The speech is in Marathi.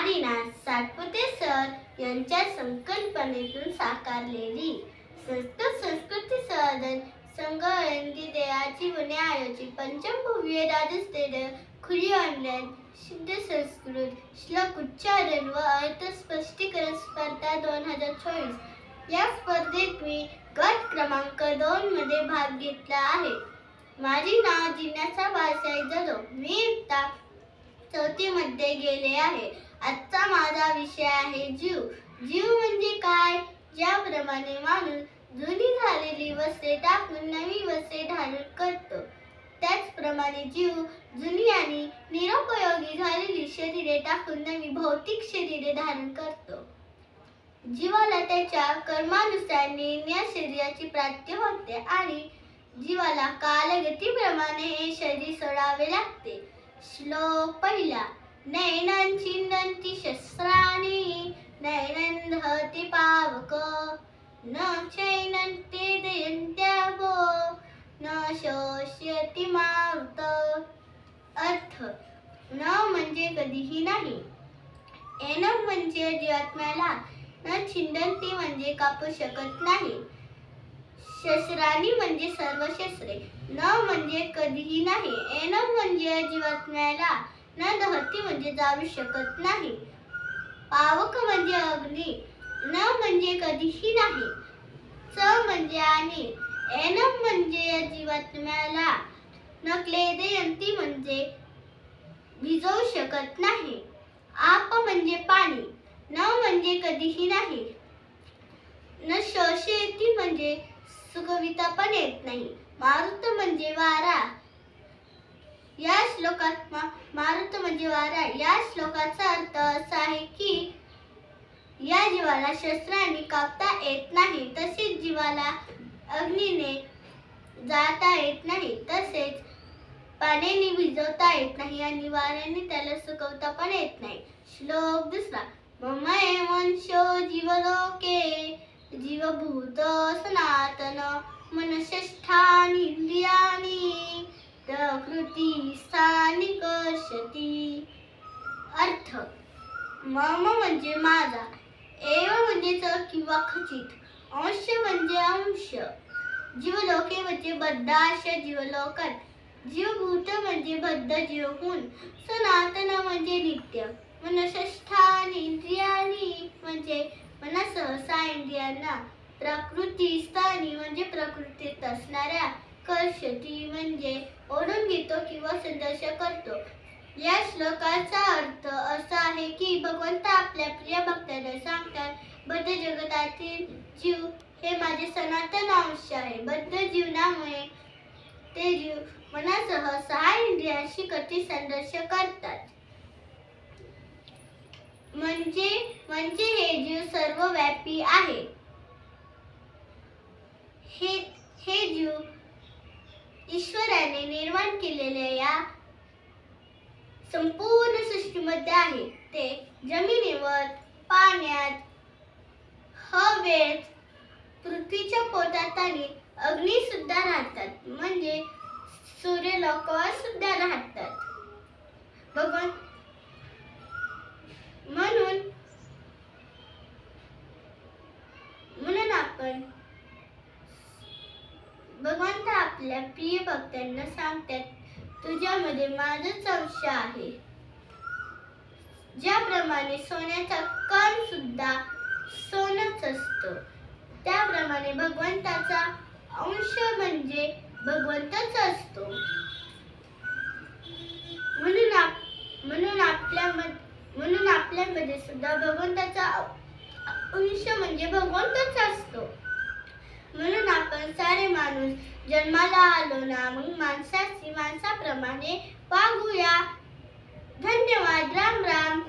आदिनाथ सातपुते सर यांच्या संकल्पनेतून साकारलेली संस्कृत संस्कृती साधन संघ देयाची पुणे आयोजित पंचमभूवीय राजस्थेड खुली ऑनलाईन शुद्ध संस्कृत श्लोक उच्चारण व अर्थ स्पष्टीकरण स्पर्धा दोन हजार चोवीस. या स्पर्धेत मी गट क्रमांक दोन मध्ये भाग घेतला आहे. माझे नाव जिज्ञासा बाळासाहेब जाधव मी इयत्ता चौथी मध्ये गेले आहे. आजचा माझा विषय आहे जीव. जीव म्हणजे काय? ज्याप्रमाणे माणूस जुनी झालेली वस्त्रे टाकून नवी वस्त्रे धारण करतो. त्याचप्रमाणे जीव जुनी आणि निरुपयोगी झालेली शरीरे टाकून नवी भौतिक शरीरे धारण करतो. जीवाला त्याच्या कर्मानुसार निम्या शरीराची प्राप्ती होते आणि जीवाला कालगतीप्रमाणे हे शरीर सोडावे लागते. श्लोक पहिला. नैनं छिन्दन्ति शस्त्राणि नैनं दहति पावक। न चैनन्ति दयन्त्यावो न शोष्यति मावत अर्थ न म्हणजे कधीही नाही। एनम म्हणजे जीवात्म्याला न छिंदंती म्हणजे कापू शकत नाही। शस्त्राणी म्हणजे सर्व शस्त्रे न म्हणजे कधीही नाही। एनम म्हणजे जीवात्म्याला न दहती म्हणजे जाऊ शकत नाही. पावक म्हणजे अग्नी न म्हणजे कधीही नाही. च म्हणजे आणि एन म्हणजे जीवात्म्याला. न क्लेदयंती म्हणजे भिजवू शकत नाही. आप म्हणजे पाणी न म्हणजे कधीही नाही. न शशेती म्हणजे सुखविता पण येत नाही. मारुत म्हणजे वारा. या श्लोकात मा- मारुत म्हणजे वारा. या श्लोकाचा अर्थ असा आहे की या जीवाला शस्त्राने कापता येत नाही तसेच जीवाला अग्नीने जाता येत नाही तसेच पाण्याने भिजवता येत नाही आणि वाऱ्याने त्याला सुकवता पण येत नाही. श्लोक दुसरा. ममय वंशो जीवलोके जीवभूत सनातन मनषष्ठानि इंद्रियानी प्रकृती स्थानी कर्षती अर्थ. मम म्हणजे माझा. एव म्हणजे च किंवा खचित. अंश म्हणजे अंश. जीवलोके म्हणजे बद्ध अशा जीवलोकात. जीवभूत म्हणजे बद्ध जीवगुण. सनातन म्हणजे नित्य. मनषष्ठान इंद्रियानी म्हणजे मना सहसा इंद्रियांना. प्रकृती स्थानी म्हणजे प्रकृतीत असणाऱ्या कर्षती म्हणजे ओढून घेतो किंवा संदर्श करतो. या श्लोकाचा अर्थ असा आहे की भगवंत आपल्या प्रिय भक्तांना सांगतात बद्ध जगतातील जीव हे माझे सनातन अंश आहे. बद्ध जीवनामुळे ते जीव मनासह सहा इंद्रियांशी कठीण संघर्ष करतात. म्हणजे म्हणजे हे जीव सर्वव्यापी आहे हे हे जीव ईश्वराने निर्माण केलेल्या या संपूर्ण सृष्टीमध्ये आहे. ते जमिनीवर पाण्यात हवेत पृथ्वीच्या पोटात आणि अग्नी सुद्धा राहतात. म्हणजे सूर्य सूर्यलोकावर सुद्धा राहतात. भगवान म्हणून म्हणून आपण भगवंत आपल्या प्रिय भक्तांना सांगतात तुझ्यामध्ये माझच अंश आहे. ज्याप्रमाणे सोन्याचा कण सुद्धा सोनच असतो त्याप्रमाणे भगवंताचा अंश म्हणजे भगवंतच असतो. म्हणून आप म्हणून आपल्या म्हणून आपल्यामध्ये सुद्धा भगवंताचा अंश म्हणजे भगवंतच असतो. म्हणून आपण सारे माणूस जन्माला आलो ना मग माणसाची माणसाप्रमाणे वागूया. धन्यवाद. राम राम.